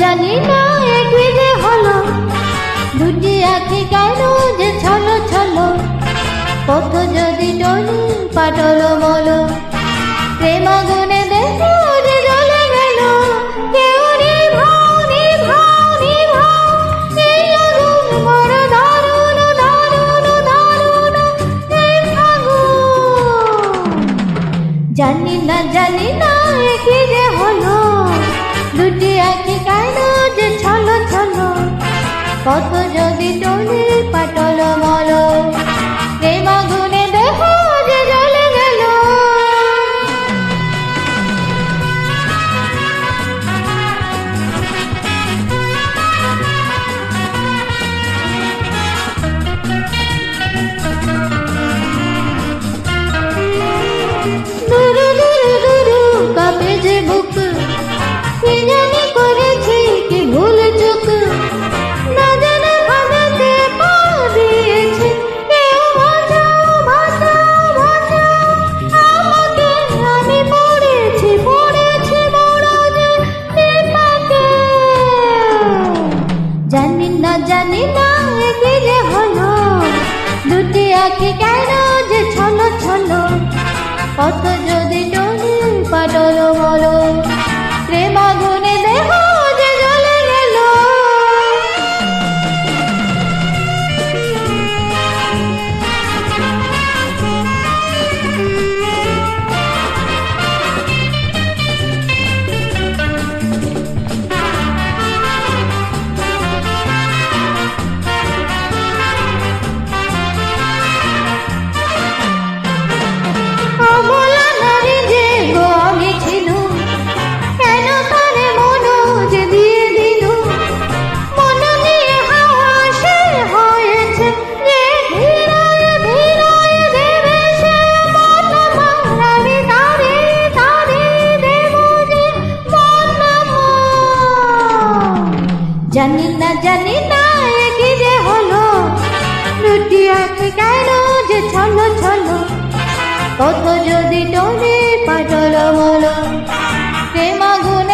জানি না একই যে হলো। দুটি আঁখি কেন যে ছলো ছলো। পথ যদি টনি, পাটল মলো প্রেম গুনে দেখো যে জানি না জানি না কি যে হলো। দুটি একই কেন যে ছলো ছলো। কত যদি টলি না জানি না কি যে হলো দুটি আঁখি কেন কত জানি না জানি না, এ কি যে হলো? আছে কেন যে ছলো ছলো? কত যদি টোনে পাটল বলো প্রেম আগুনে দেখো